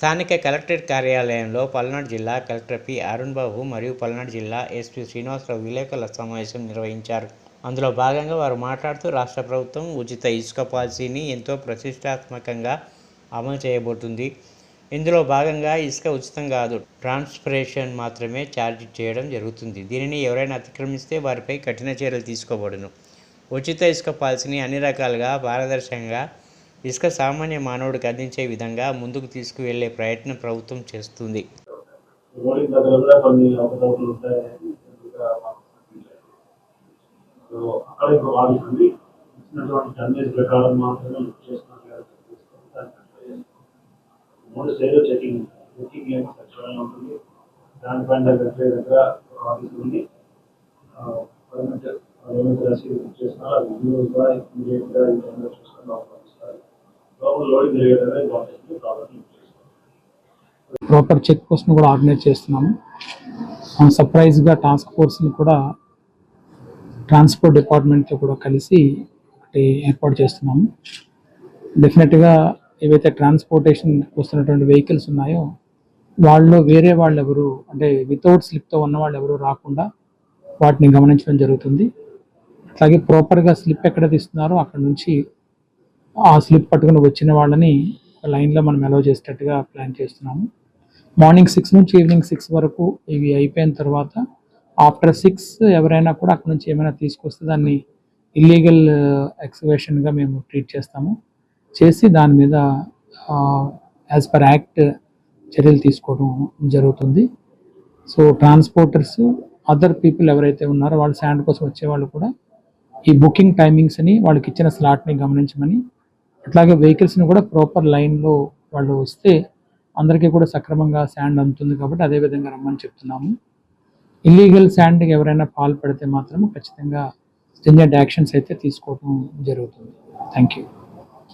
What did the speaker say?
స్థానిక కలెక్టరేట్ కార్యాలయంలో పల్నాడు జిల్లా కలెక్టర్ పి. అరుణ్ బాబు మరియు పల్నాడు జిల్లా ఎస్పీ శ్రీనివాసరావు విలేకరుల సమావేశం నిర్వహించారు. అందులో భాగంగా వారు మాట్లాడుతూ రాష్ట్ర ప్రభుత్వం ఉచిత ఇసుక పాలసీని ఎంతో ప్రతిష్టాత్మకంగా అమలు చేయబోతుంది. ఇందులో భాగంగా ఇసుక ఉచితం కాదు ట్రాన్స్పరేషన్ మాత్రమే ఛార్జ్ చేయడం జరుగుతుంది. దీనిని ఎవరైనా అతిక్రమిస్తే వారిపై కఠిన చర్యలు తీసుకోబడును. ఉచిత ఇసుక పాలసీని అన్ని రకాలుగా పారదర్శకంగా ఇసుక సామాన్య మానవుడికి అందించే విధంగా ముందుకు తీసుకువెళ్ళే ప్రయత్నం ప్రభుత్వం చేస్తుంది. కొన్ని ఉంటాయని మాత్రమే మూడు చెకింగ్ చెకింగ్ ఏమో సచివాలయం ఉంటుంది. దానిపైన దగ్గర దగ్గర ఆఫీస్ ఉంది పర్మనెంట్ రసీదు బుక్ అది ఇమీడియట్గా ఈ టైంలో ప్రాపర్ చెక్ పోస్ట్ని కూడా ఆర్గనైజ్ చేస్తున్నాము. సర్ప్రైజ్గా టాస్క్ ఫోర్స్ని కూడా ట్రాన్స్పోర్ట్ డిపార్ట్మెంట్తో కూడా కలిసి ఒకటి ఏర్పాటు చేస్తున్నాము. డెఫినెట్గా ఏవైతే ట్రాన్స్పోర్టేషన్ వస్తున్నటువంటి వెహికల్స్ ఉన్నాయో వాళ్ళు వేరే వాళ్ళు ఎవరు అంటే వితౌట్ స్లిప్తో ఉన్న వాళ్ళు ఎవరు రాకుండా వాటిని గమనించడం జరుగుతుంది. అట్లాగే ప్రాపర్గా స్లిప్ ఎక్కడ తీస్తున్నారో అక్కడ నుంచి ఆ స్లిప్ పట్టుకుని వచ్చిన వాళ్ళని లైన్లో మనం అలౌ చేసేటట్టుగా ప్లాన్ చేస్తున్నాము. మార్నింగ్ సిక్స్ నుంచి ఈవినింగ్ సిక్స్ వరకు ఇవి అయిపోయిన తర్వాత ఆఫ్టర్ సిక్స్ ఎవరైనా కూడా అక్కడ నుంచి ఏమైనా తీసుకొస్తే దాన్ని ఇల్లీగల్ ఎక్స్వేషన్గా uh, మేము ట్రీట్ చేస్తాము. చేసి దాని మీద యాజ్ పర్ యాక్ట్ చర్యలు తీసుకోవడం జరుగుతుంది. సో ట్రాన్స్పోర్టర్స్ అదర్ పీపుల్ ఎవరైతే ఉన్నారో వాళ్ళు శాండ్ కోసం వచ్చేవాళ్ళు కూడా ఈ బుకింగ్ టైమింగ్స్ని వాళ్ళకి ఇచ్చిన స్లాట్ని గమనించమని అట్లాగే వెహికల్స్ని కూడా ప్రాపర్ లైన్లో వాళ్ళు వస్తే అందరికీ కూడా సక్రమంగా శాండ్ అందుతుంది కాబట్టి అదే విధంగా రమ్మని చెప్తున్నాము. ఇల్లీగల్ శాండ్కి ఎవరైనా పాల్పడితే మాత్రం ఖచ్చితంగా స్టింజెంట్ యాక్షన్స్ అయితే తీసుకోవడం జరుగుతుంది. Thank you